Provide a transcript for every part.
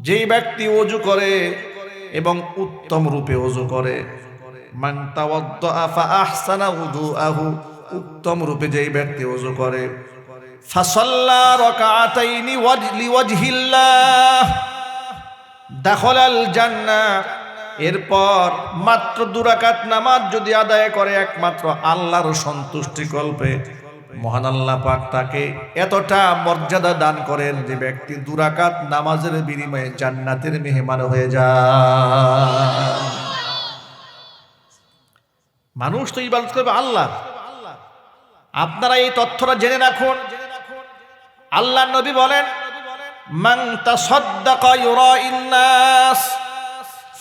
যেই ব্যক্তি অজু করে এবং উত্তম রূপে অজু করে উত্তম রূপে যেই ব্যক্তি অজু করে দাখলাল জান্নাহ। এরপর মাত্র দুরাকাত নামাজ যদি আদায় করে একমাত্র আল্লাহর সন্তুষ্টি কল্পে মহান আল্লাহ পাক তাকে এতটা মর্যাদা দান করেন যে ব্যক্তি দুরাকাত নামাজের বিনিময়ে জান্নাতের মেহমান হয়ে যায়। মানুষ তো ইবাদত করবে আল্লাহ। আপনারা এই তথ্যটা জেনে রাখুন। আল্লাহ নবী বলেন, মান তাসাদ্দাকা ইউরাইন নাস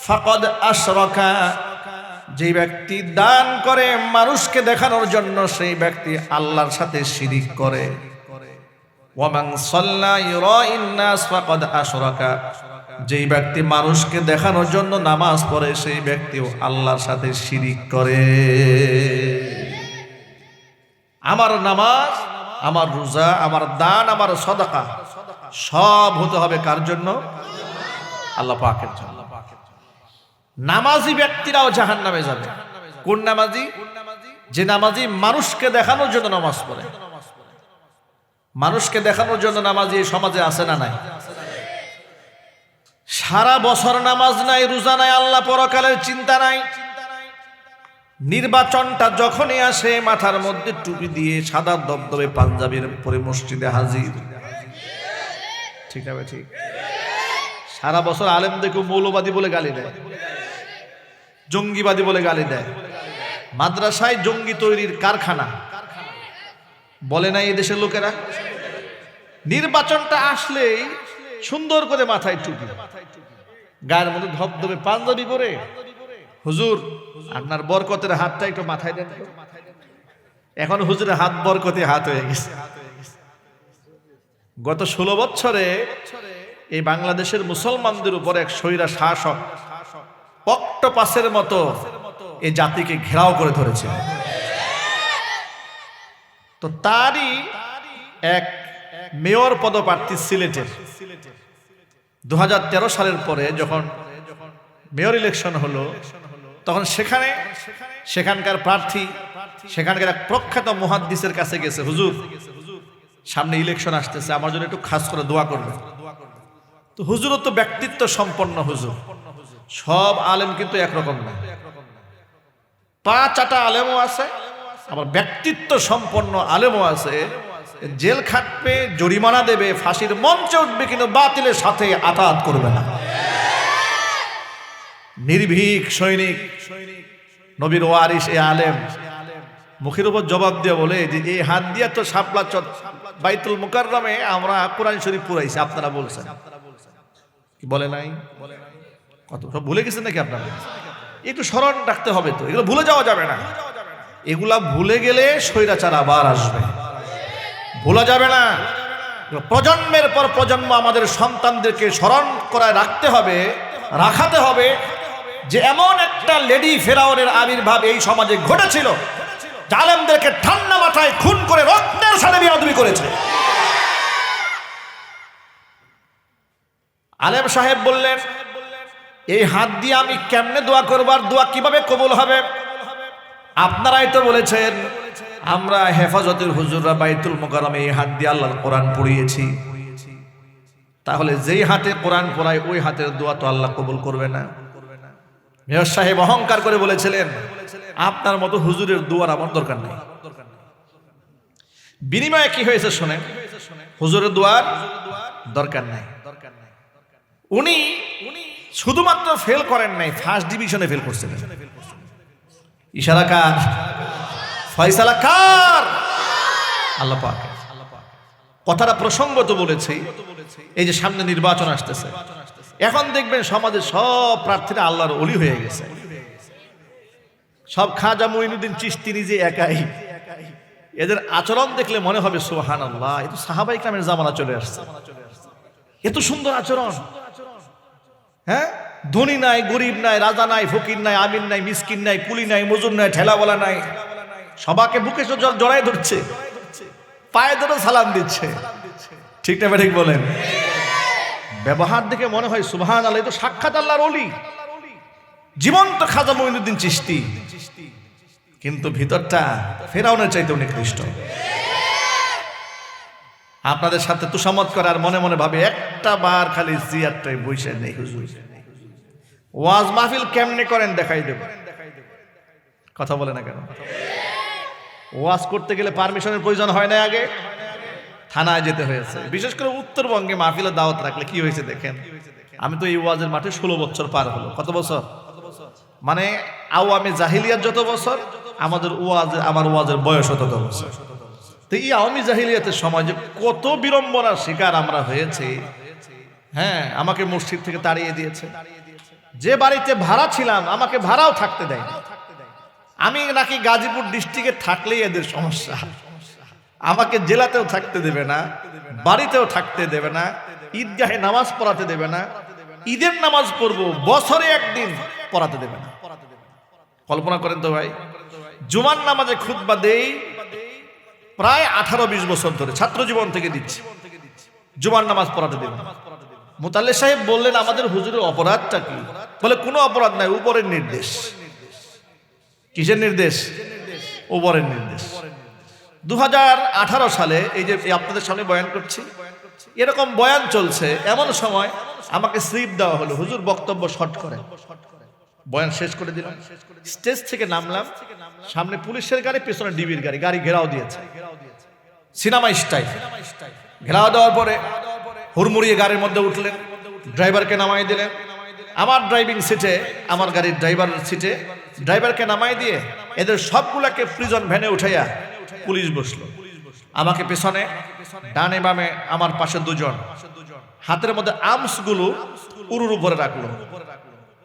ফাকাদ আশরাকা যে ব্যক্তি দান করে মানুষকে দেখানোর জন্য, সেই ব্যক্তি আল্লাহর সাথে শিরিক করে। যেই ব্যক্তি মানুষকে দেখানোর জন্য নামাজ পড়ে, সেই ব্যক্তিও আল্লাহর সাথে শিরিক করে। আমার নামাজ, আমার রোজা, আমার দান, আমার সদাকা সব হতে হবে কার জন্য? আল্লাহ পাকের জন্য। নামাজি ব্যক্তিরাও জাহান নামে যাবে। কোন নামাজি? যে নামাজি মানুষকে দেখানোর জন্য নামাজ পড়ে। মানুষকে দেখানোর জন্য নামাজি সমাজে আছে না নাই? সারা বছর নামাজ নাই, রোজা নাই, আল্লাহ পরকালের চিন্তা নাই। নির্বাচনটা যখনই আসে, মাথার মধ্যে টুপি দিয়ে সাদা দবদবে পাঞ্জাবির পরে মসজিদে হাজির। ঠিক আছে ঠিক? সারা বছর আলেমদেরকে মৌলবাদী বলে গালি দেয়। জঙ্গিবাদী বলে গালি দেয়। মাদ্রাসায় জঙ্গি তৈরির কারখানা। বলে নাই এদেশের লোকেরা? নির্বাচনটা আসলেই সুন্দর করে মাথায় টুপি। গায়ের মধ্যে ধবধবে পাঞ্জাবি পরে। হুজুর, আপনার বরকতের হাতটা একটু মাথায় দেন এখন হুজুরের হাত বরকতে হাত হয়ে গেছে। গত ষোলো বছরে এই বাংলাদেশের মুসলমানদের উপর এক স্বৈরা শাসক অক্টোপাসের মতো এই জাতিকে ঘেরাও করে ধরেছে। তো তারই এক মেয়র পদপ্রার্থী সিলেটের। দু সালের পরে যখন মেয়র ইলেকশন হলো, তখন সেখানে সেখানকার প্রার্থী, সেখানকার এক প্রখ্যাত মুহাদ্দিসের কাছে গেছে, হুজুর, সামনে ইলেকশন আসতেছে, আমার জন্য একটু খাস করে দোয়া করবে তো হুজুরও তো ব্যক্তিত্ব সম্পন্ন হুজুর। সব আলেম কিন্তু একরকম না। পাঁচ আটা আলেমও আছে, আবার ব্যক্তিত্ব সম্পন্ন আলেমও আছে। জেল খাটবে, জরিমানা দেবে, ফাঁসির মঞ্চে উঠবে, কিন্তু বাতিলের সাথে আতাত করবে না। নির্ভীক সৈনিক, নবীর ওয়ারিস এ আলেম, মুখের উপর জবাব দিয়ে বলে যে এই হাত দিয়া তো শাপলা চট বাইতুল মুকাররমে আমরা কোরআন শরীফ পুরাইছি, আপনারা বলছেন। কি বলে নাই বলে নাই? কত? সব ভুলে গেছেন নাকি আপনারা? একটু স্মরণ রাখতে হবে তো, এগুলো ভুলে যাওয়া যাবে না। এগুলা ভুলে গেলে স্বৈরাচার আবার আসবে। ভোলা যাবে না। প্রজন্মের পর প্রজন্ম আমাদের সন্তানদেরকে স্মরণ করায় রাখতে হবে, রাখাতে হবে যে এমন একটা লেডি ফেরাউনের আবির্ভাব এই সমাজে ঘটেছিল, জালেমদেরকে ঠান্ডা মাথায় খুন করে রক্তের সাথে বিনোদনী করেছে। আলেম সাহেব বললেন এই হাত দিয়ে আমি কেমনে দোয়া করবার দোয়া কীভাবে কবুল হবে? আপনারাই তো বলেছেন, আমরা হেফাজতের হুজুররা বাইতুল মোকারমে এই হাত দিয়ে আল্লাহর কোরআন পড়িয়েছি। তাহলে যেই হাতে কোরআন পড়ায়, ওই হাতের দোয়া তো আল্লাহ কবুল করবে না। মেয়র সাহেব অহংকার করে বলেছিলেন, আপনার মতো হুজুরের দোয়ার আমার দরকার নেই। বিনিময়ে কি হয়েছে শোনেন, হুজুরের দোয়ার দরকার নাই। উনি উনি শুধুমাত্র ফেল করেন নাই ফার্স্ট ডিভিশনে ফেল করছিলেন। ইশারা কার? ফয়সালা কার? আল্লাহ পাক। কথাটা প্রসঙ্গত বলেছি। এই যে সামনে নির্বাচন আসতেছে। এখন দেখবেন সমাজে সব প্রার্থীরা আল্লাহর অলি হয়ে গেছে। সব খাজা মঈনুদ্দিন চিস্তি নিজে একাই। এদের আচরণ দেখলে মনে হবে সোহান আল্লাহ এ তো সাহাবাই কামের জামানা চলে আসছে। এত সুন্দর আচরণ। হ্যাঁ? ধনী নাই, গরিব নাই, রাজা নাই, ফকির নাই, আমিন নাই, মিসকিন নাই, কুলি নাই, মজুর নাই, ঠেলাওয়ালা নাই। সবাকে বুকে জড়াই ধরছে। পায়ে ধরে সালাম দিচ্ছে। ঠিক না ঠিক বলেন? ব্যবহার দেখে মনে হয় আল্লাহ এ তো সাক্ষাৎ আল্লাহর অলি জীবন্ত খাজা মঈনুদ্দিন চিস্তি কিন্তু ভিতরটা ফেরাউনের চাইতে অনেক নিকৃষ্ট আপনাদের সাথে তুষামত করার মনে মনে ভাবে একটা বার খালি জিয়ারটাই বসে নেই। হুজুর ওয়াজ মাহফিল কেমনে করেন দেখাই দেব। কথা বলে না কেন? ওয়াজ করতে গেলে পারমিশনের প্রয়োজন হয় না আগে? থানায় যেতে হয়েছে। বিশেষ করে উত্তরবঙ্গে মাহফিলের দাওয়াত রাখলে কি হয়েছে দেখেন? আমি তো এই ওয়াজের মাঠে ষোলো বছর পার হলো। কত বছর? মানে আওয়ামী জাহিলিয়ার যত বছর, আমাদের ওয়াজ আমার ওয়াজের বয়স তত বছর। তো এই আওয়ামী জাহিলিয়াতের সময় যে কত বিড়ম্বনার শিকার আমরা হয়েছি। হ্যাঁ আমাকে মসজিদ থেকে তাড়িয়ে দিয়েছে। যে বাড়িতে ভাড়া ছিলাম, আমাকে ভাড়াও থাকতে দেয় আমি নাকি গাজীপুর ডিস্ট্রিক্টে থাকলেই এদের সমস্যা। আমাকে জেলাতেও থাকতে দেবে না, বাড়িতেও থাকতে দেবে না, ঈদগাহে নামাজ পড়াতে দেবে না, ঈদের নামাজ পড়ব, বছরে একদিন পড়াতে দেবে না। কল্পনা করেন তো ভাই, জুমার নামাজে খুতবা দেই প্রায় আঠারো বিশ বছর ধরে ছাত্র জীবন থেকে দিচ্ছি। জুমার নামাজ পড়াতে দেবে মোতাল্লে সাহেব বললেন, আমাদের হুজুরের অপরাধটা কি? বলে, কোনো অপরাধ নাই, উপরের নির্দেশ। কিসের নির্দেশ? উপরের নির্দেশ। দু হাজার আঠারো সালে, এই যে আপনাদের সামনে বয়ান করছি, এরকম বয়ান চলছে, এমন সময় আমাকে স্লিপ দেওয়া হলো। হুজুর বক্তব্য শর্ট করে। বয়ান শেষ করে দিলাম। স্টেজ থেকে নামলাম। সামনে পুলিশের গাড়ি, পেছনে ডিবির গাড়ি। গাড়ি ঘেরাও দিয়েছে। Cinema style. ঘেরাও দেওয়ার পরে হুড়মুড়িয়ে গাড়ির মধ্যে উঠলেন। ড্রাইভারকে নামাই দিলেন। আমার ড্রাইভিং সিটে, আমার গাড়ির ড্রাইভারের সিটে, ড্রাইভারকে নামাই দিয়ে এদের সবগুলাকে প্রিজন ভ্যানে উঠাইয়া পুলিশ বসল। আমাকে পেছনে, ডানে বামে আমার পাশে দুজন। হাতের মধ্যে আর্মসগুলো উরুর উপরে রাখল।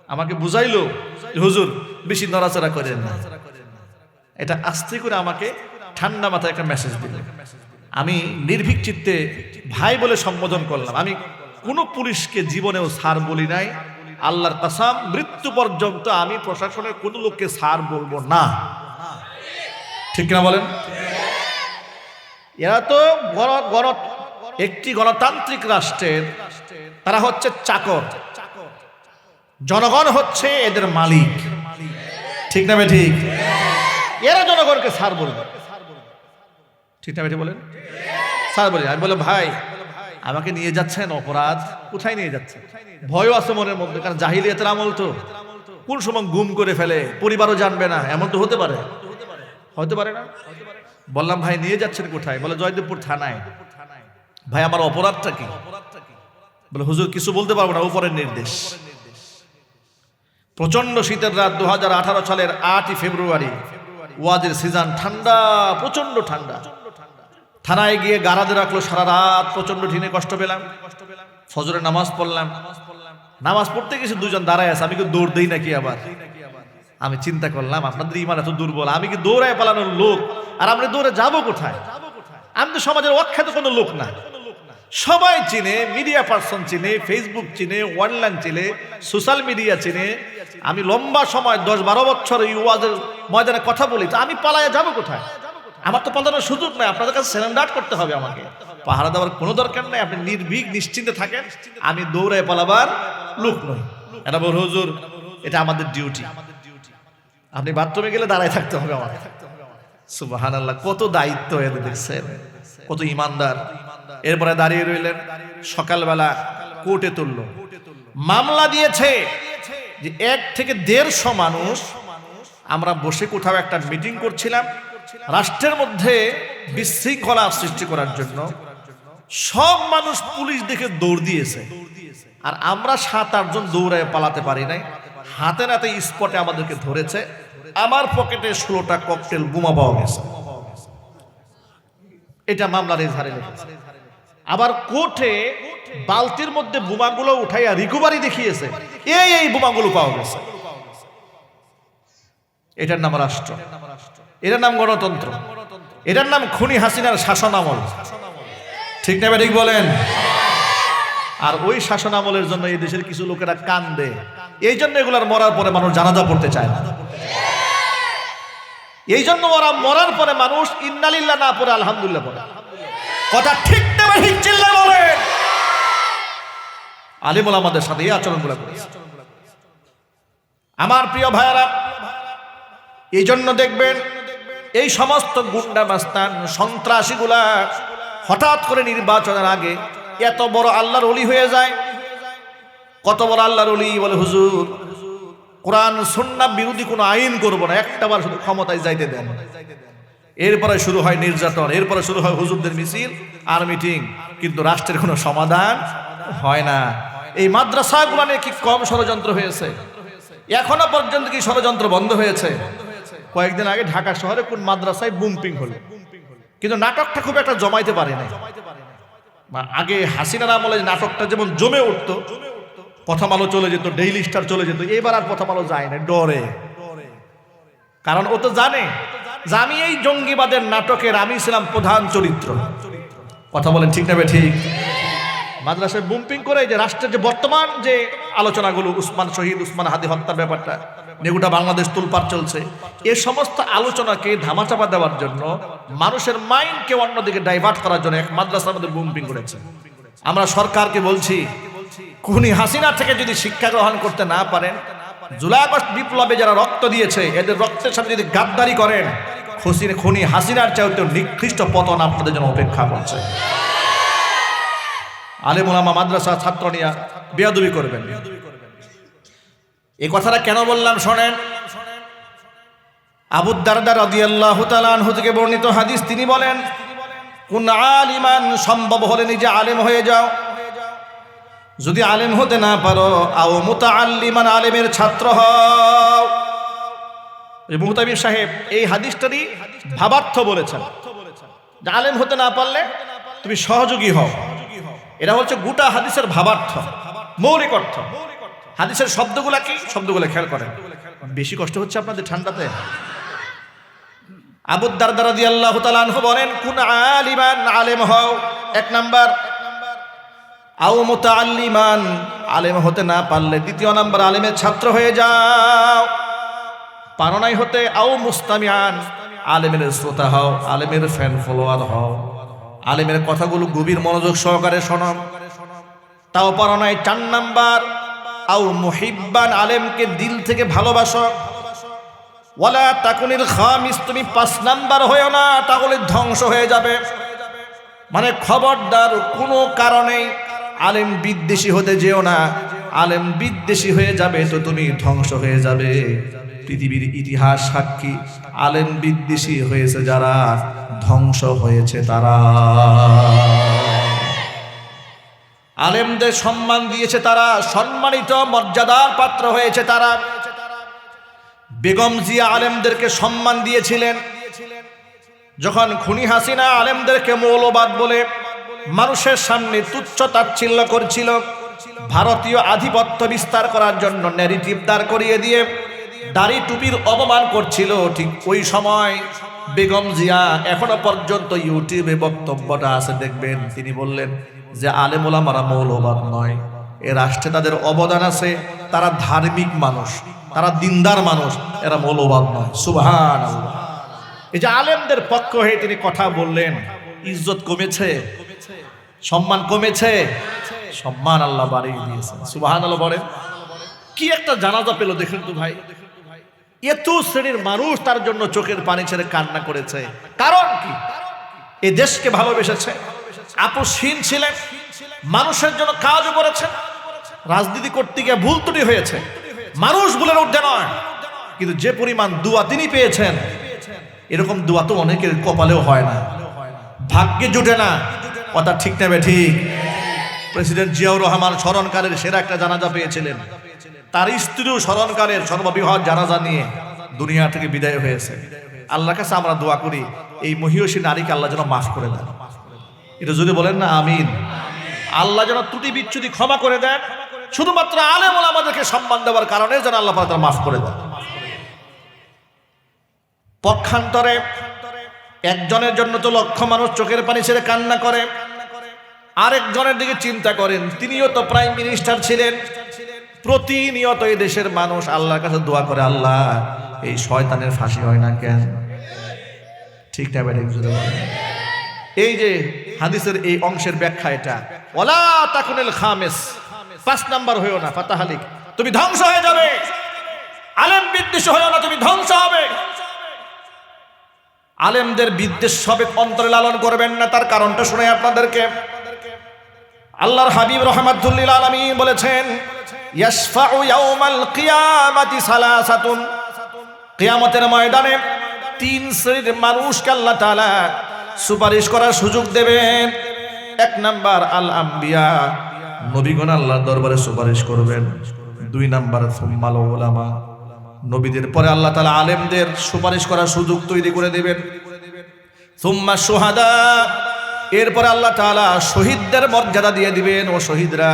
আমাকে বুঝাইলো, হুজুর, বেশি নড়াচড়া করেন না। এটা আস্তে করে আমাকে ঠান্ডা মাথায় একটা মেসেজ দিল। আমি নির্ভীক চিত্তে ভাই বলে সম্বোধন করলাম। আমি কোনো পুলিশকে জীবনেও সার বলি নাই। আল্লাহর কাসাম, মৃত্যু পর্যন্ত আমি প্রশাসনের কোনো লোককে সার বলব না। ঠিক না বলেন? এরা তো গণ একটি গণতান্ত্রিক রাষ্ট্রের, তারা হচ্ছে চাকর। জনগণ হচ্ছে এদের মালিক। ঠিক না ঠিক? এরা জনগণকে সার বলবে ঠিক না বলেন? স্যার বলে আমি বলে ভাই, আমাকে নিয়ে যাচ্ছেন অপরাধ। কোথায় নিয়ে যাচ্ছে ভয়ও আছে মনের মধ্যে, কারণ জাহিলিয়াতের আমল তো। কোন সময় গুম করে ফেলে, পরিবারও জানবে না। এমন তো হতে পারে। হতে পারে না? বললাম, ভাই, নিয়ে যাচ্ছেন কোথায়? বলে, জয়দেবপুর থানায়। ভাই, আমার অপরাধটা কি? বলে, হুজুর, কিছু বলতে পারব না। উপরের নির্দেশ। প্রচণ্ড শীতের রাত দু হাজার আঠারো সালের আটই ফেব্রুয়ারি। ওয়াজের সিজন ঠান্ডা প্রচণ্ড ঠান্ডা। থানায় গিয়ে গারাদে রাখল সারা রাত প্রচণ্ড ঢিনে কষ্ট পেলাম। ফজরে নামাজ পড়লাম। নামাজ পড়তে গেছে, দুজন দাঁড়ায় আছে, আমি কি দৌড় দেই নাকি আবার? আমি চিন্তা করলাম, আপনাদের ইমান এত দুর্বল, আমি কি দৌড়ায় পালানোর লোক? আর আমরা দৌড়ে যাব কোথায়? আমি তো সমাজের অখ্যাত কোনো লোক না। সবাই চিনে মিডিয়া পার্সন চিনে ফেসবুক চিনে অনলাইন চিনে সোশ্যাল মিডিয়া চিনে। আমি লম্বা সময়, দশ বারো বছর এই ওয়াজের ময়দানে কথা বলি, তো আমি পালায় যাব কোথায়? আমার তো পালানোর সুযোগ নাই, আপনাদের কাছে স্যালেন্ডার করতে হবে আমাকে। পাহারা দেওয়ার কোনো দরকার নাই, আপনি নির্ভীক, নিশ্চিন্তে থাকেন, আমি দৌড়ায় পালাবার লোক নই। এটা বল, হুজুর, এটা আমাদের ডিউটি আপনি বাথরুমে গেলে দাঁড়ায় থাকতে হবে আমার সুবাহান কত দায়িত্ব এদের, দেখছেন? কত ইমানদার। এরপরে দাঁড়িয়ে রইলেন। সকালবেলা কোর্টে তুলল। মামলা দিয়েছে যে এক থেকে দেড়শো মানুষ আমরা বসে কোথাও একটা মিটিং করছিলাম, রাষ্ট্রের মধ্যে বিশৃঙ্খলা সৃষ্টি করার জন্য। সব মানুষ পুলিশ দেখে দৌড় দিয়েছে। আর আমরা সাত আটজন দৌড়ায় পালাতে পারি নাই। হাতে নাতে স্পটে আমাদেরকে ধরেছে। আমার পকেটে ষোলোটা ককটেল বোমা পাওয়া গেছে। এটা মামলার এজাহারে লেখেছে আবার কোর্টে বালতির মধ্যে বোমাগুলো উঠাইয়া রিকভারি দেখিয়েছে। এই এই বোমাগুলো পাওয়া গেছে। এটার নাম রাষ্ট্র। এটার নাম গণতন্ত্র। এটার নাম খুনি হাসিনার শাসন আমল ঠিক না ঠিক বলেন? আর ওই শাসন আমলের জন্য এই দেশের কিছু লোকেরা কান্দে। এই জন্য এগুলার মরার পরে মানুষ জানাজা পড়তে চায় না। এই জন্য ওরা মরার পরে মানুষ ইন্নালিল্লাহ না পড়ে, আলহামদুলিল্লাহ পড়ে। কথা ঠিক না ঠিক চিল্লা বলেন আলিমুল আমাদের সাথে এই আচরণগুলো করেছে। আমার প্রিয় ভাইয়ারা, এই জন্য দেখবেন এই সমস্ত গুন্ডা মাস্তান সন্ত্রাসীগুলা হঠাৎ করে নির্বাচনের আগে এত বড় আল্লাহর অলি হয়ে যায়। কত বড় আল্লাহর অলি বলে, হুজুর, কোরআন সন্না বিরোধী কোনো আইন করব না। একটা বার শুধু ক্ষমতায় যাইতে দেন। এরপরে শুরু হয় নির্যাতন, এরপরে শুরু হয় হুজুরদের মিছিল আর মিটিং। কিন্তু রাষ্ট্রের কোনো সমাধান হয় না। এই মাদ্রাসাগুলো নিয়ে কি কম ষড়যন্ত্র হয়েছে? এখনও পর্যন্ত কি ষড়যন্ত্র বন্ধ হয়েছে? কয়েকদিন আগে ঢাকা শহরে কোন মাদ্রাসায় বুমপিং হলো। কিন্তু নাটকটা খুব একটা জমাইতে পারে বা- আগে হাসিনার আমলে নাটকটা যেমন জমে উঠতো, প্রথম আলো চলে যেত ডেইলি স্টার চলে যেত, এবার আর প্রথম আলো যায় না, ডরে। কারণ ও তো জানে যে আমি এই জঙ্গিবাদের নাটকের আমি ছিলাম প্রধান চরিত্র। কথা বলেন ঠিক না বে ঠিক? মাদ্রাসায় বুম্পিং করে যে রাষ্ট্রের যে বর্তমান যে আলোচনাগুলো, উসমান শহীদ, উসমান হাদি হত্যার ব্যাপারটা, নেগুটা বাংলাদেশ তুলপার চলছে, এ সমস্ত আলোচনাকে ধামাচাপা দেওয়ার জন্য মানুষের মাইন্ডকে অন্যদিকে ডাইভার্ট করার জন্য এক মাদ্রাসার মধ্যে বুম্পিং করেছে। আমরা সরকারকে বলছি, খুনি হাসিনা থেকে যদি শিক্ষা গ্রহণ করতে না পারেন জুলাই আগস্ট বিপ্লবে যারা রক্ত দিয়েছে, এদের রক্তের সাথে যদি গাদ্দারি করেন, খুশির খুনি হাসিনার চাইতেও নিকৃষ্ট পতন আপনাদের জন্য অপেক্ষা করছে। আলেমুলামা মাদ্রাসা ছাত্র নিয়ে বেয়াদবি করবেন। এই কথাটা কেন বললাম শোনেন? আবুদ্দারদার রাদিয়াল্লাহু তাআলা আনহু থেকে বর্ণিত হাদিস, তিনি বলেন, কোন আলিমান সম্ভব হলে নিজে আলেম হয়ে যাও। যদি আলেম হতে না পারো, আও মোতা আল্লিমান আলেমের ছাত্র হও। সাহেব, এই হাদিসটারই ভাবার্থ বলেছেন। আলেম হতে না পারলে তুমি সহযোগী হও। এটা হচ্ছে গোটা হাদিসের ভাবার্থ, মৌলিক অর্থ। হাদিসের শব্দগুলা কি? শব্দগুলো খেয়াল করেন। বেশি কষ্ট হচ্ছে আপনাদের ঠান্ডাতে। আবুদ্দার দারা দিয়ে আল্লাহ বলেন, কোন আলিমান আলেম হও। এক নাম্বার আও মোতা আল্লিমান আলেম হতে না পারলে দ্বিতীয় নাম্বার আলেমের ছাত্র হয়ে যাও। পারো নাই হতে, আও মুস্তামিয়ান আলেমের শ্রোতা হও, আলেমের ফ্যান ফলোয়ার হও। আলেমের কথাগুলো গভীর মনোযোগ সহকারে শোনো। তাও পারো নাই চার নাম্বার, আও মুহিব্বান আলেমকে দিল থেকে ভালোবাসো। ওয়ালা তাকুনিল খামিস, তুমি পাঁচ নাম্বার হয়েও না, তাহলে ধ্বংস হয়ে যাবে। মানে খবরদার কোনো কারণেই আলেম বিদ্বেষী হতে যেও না। আলেম বিদ্বেষী হয়ে যাবে তো তুমি ধ্বংস হয়ে যাবে। পৃথিবীর ইতিহাস সাক্ষী, আলেম বিদ্বেষী হয়েছে যারা, ধ্বংস হয়েছে তারা। আলেমদের সম্মান দিয়েছে তারা, সম্মানিত মর্যাদার পাত্র হয়েছে তারা। বেগম জিয়া আলেমদেরকে সম্মান দিয়েছিলেন। যখন খুনি হাসিনা আলেমদেরকে মৌলবাদ বলে মানুষের সামনে তুচ্ছ তাচ্ছিল্য করছিল। ভারতীয় আধিপত্য বিস্তার করার জন্য ন্যারিটিভ দাঁড় করিয়ে দিয়ে দাড়ি টুপির অপমান করছিল। ঠিক ওই সময় বেগম জিয়া এখনও পর্যন্ত ইউটিউবে বক্তব্যটা আছে, দেখবেন। তিনি বললেন যে আলেমুলামারা মৌলবাদ নয়। এ রাষ্ট্রে তাদের অবদান আছে। তারা ধার্মিক মানুষ। তারা দিনদার মানুষ। এরা মৌলবাদ নয়। সুবহান এই যে, আলেমদের পক্ষ হয়ে তিনি কথা বললেন। ইজ্জত কমেছে। সম্মান কমেছে। সম্মান আল্লাহ বাড়িয়ে দিয়েছেন। সুবহান আল্লাহ বলেন। কি একটা জানাজা পেল দেখেন তো ভাই। এত শ্রেণির মানুষ তার জন্য চোখের পানি ছেড়ে কান্না করেছে। কারণ কি? এ দেশকে ভালোবেসেছে। আপসহীন ছিলেন। মানুষের জন্য কাজও করেছেন। রাজনীতি করতে গিয়ে ভুল ত্রুটি হয়েছে। মানুষ ভুলের ঊর্ধ্বে নয়। কিন্তু যে পরিমাণ দুয়া তিনি পেয়েছেন, এরকম দোয়া তো অনেকের কপালেও হয় না। ভাগ্যে জুটে না। কথা ঠিক নেবে ঠিক। প্রেসিডেন্ট জিয়াউর রহমান স্মরণকারের সেরা একটা জানাজা পেয়েছিলেন। তার স্ত্রীও স্মরণকারের সর্ববৃহৎ জানাজা নিয়ে দুনিয়া থেকে বিদায় হয়েছে। আল্লাহ কাছে আমরা দোয়া করি, এই মহিষী নারীকে আল্লাহ যেন মাফ করে দেন। এটা যদি বলেন না, আমিন। আল্লাহ যেন ত্রুটি বিচ্ছুতি ক্ষমা করে দেন। শুধুমাত্র আলেমুল আমাদেরকে সম্মান দেওয়ার কারণে যেন আল্লাহ তারা মাফ করে দেন। পক্ষান্তরে একজনের জন্য তো লক্ষ মানুষ চোখের পানি ছেড়ে কান্না করে। আরেকজনের দিকে চিন্তা করেন, তিনিও তো প্রাইম মিনিস্টার ছিলেন। প্রতিনিয়ত এই দেশের মানুষ আল্লাহর কাছে দোয়া করে, আল্লাহ, এই শয়তানের ফাঁসি হয় না কেন? ঠিক না ব্যাটা এই যে হাদিসের এই অংশের ব্যাখ্যা এটা। ওলা তাকুনিল খামেস। পাঁচ নাম্বার হয়েও না ফাতাহালিক তুমি ধ্বংস হয়ে যাবে। আলেম বিদ্বেষ হয়েও না, তুমি ধ্বংস হবে। আলেমদের বিদ্বেষ সবে অন্তরে লালন করবেন না, তার কারণটা শুনে আপনাদেরকে। আল্লাহর হাবিব রহমাতুল্লিল আলমী বলেছেন কিয়ামতের ময়দানে তিন শ্রেণির মানুষকে আল্লাহ তাআলা সুপারিশ করার সুযোগ দেবেন। এক নাম্বার আল আম্বিয়া, নবীগণ আল্লাহর দরবারে সুপারিশ করবেন। দুই নাম্বার সুম্মাল ওলামা নবীদের পরে আল্লাহ তালা আলেমদের সুপারিশ করার সুযোগ তৈরি করে দেবেন। সুম্মা সুহাদা, এরপরে আল্লাহ তালা শহীদদের মর্যাদা দিয়ে দিবেন। ও শহীদরা,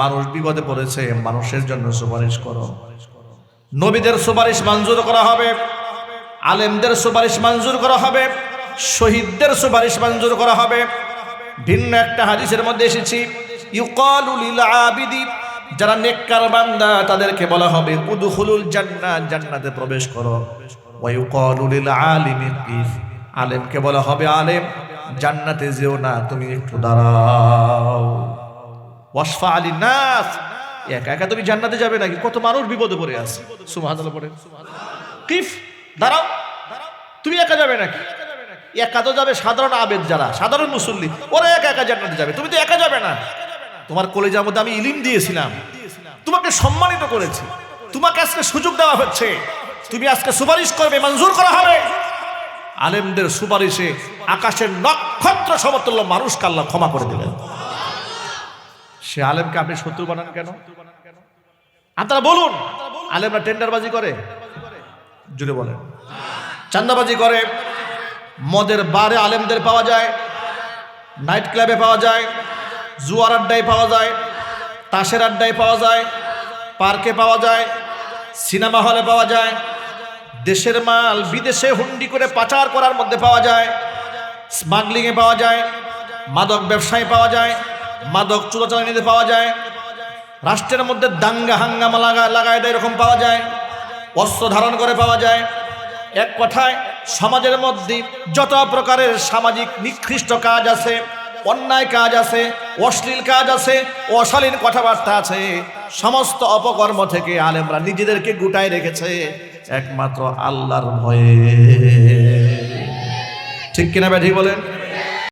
মানুষ বিপদে পড়েছে, মানুষের জন্য সুপারিশ করো। নবীদের সুপারিশ মঞ্জুর করা হবে, আলেমদের সুপারিশ মঞ্জুর করা হবে, শহীদদের সুপারিশ মঞ্জুর করা হবে। ভিন্ন একটা হাদিসের মধ্যে এসেছি, ইউকালু লিল আবিদি যারা নেককার বান্দা, তাদেরকে বলা হবে, উদখুলুল জান্নাত জান্নাতে প্রবেশ করো। ওয়া ইউকালু লিল আলিমি কিফ। আলেমকে বলা হবে, আলেম, জান্নাতে যেও না, তুমি একটু দাঁড়াও। ওয়াসফা আলী নাস। একা একা তুমি জান্নাতে যাবে নাকি? কত মানুষ বিপদে পড়ে আছে। সুবহানাল্লাহ পড়ে। কিফ, দাঁড়াও। তুমি একা যাবে নাকি? একা তো যাবে সাধারণ আবেদ যারা, সাধারণ মুসল্লি। ওরা একা একা জান্নাতে যাবে। তুমি তো একা যাবে না। তোমার কলেজের মধ্যে আমি ইলিম দিয়েছিলাম। তোমাকে সম্মানিত করেছি। তোমাকে আজকে সুযোগ দেওয়া হচ্ছে। তুমি আজকে সুপারিশ করবে, মঞ্জুর করা হবে। আলেমদের সুপারিশে আকাশের নক্ষত্র সমতুল্য মানুষকে আল্লাহ ক্ষমা করে দিলেন। সে আলেমকে আপনি শত্রু বানান কেন? আপনারা বলুন, আলেমরা টেন্ডারবাজি করে? জুড়ে বলেন। চান্দাবাজি করে। মদের বারে আলেমদের পাওয়া যায়। নাইট ক্লাবে পাওয়া যায়। জুয়ার আড্ডায় পাওয়া যায়, তাসের আড্ডায় পাওয়া যায়, পার্কে পাওয়া যায়, সিনেমা হলে পাওয়া যায়, দেশের মাল বিদেশে হুন্ডি করে পাচার করার মধ্যে পাওয়া যায় স্মাগলিংয়ে পাওয়া যায়, মাদক ব্যবসায় পাওয়া যায়, মাদক চোরাচালানিতে পাওয়া যায়, রাষ্ট্রের মধ্যে দাঙ্গা হাঙ্গামা লাগা লাগায় দেয় এরকম পাওয়া যায়, অস্ত্র ধারণ করে পাওয়া যায়। এক কথায়, সমাজের মধ্যে যত প্রকারের সামাজিক নিকৃষ্ট কাজ আছে অন্যায় কাজ আছে, অশ্লীল কাজ আছে, অশালীন কথাবার্তা আছে, সমস্ত অপকর্ম থেকে আলেমরা নিজেদেরকে গুটায় রেখেছে, একমাত্র আল্লাহর ভয়ে। ঠিক কিনা ব্যাধি বলেন?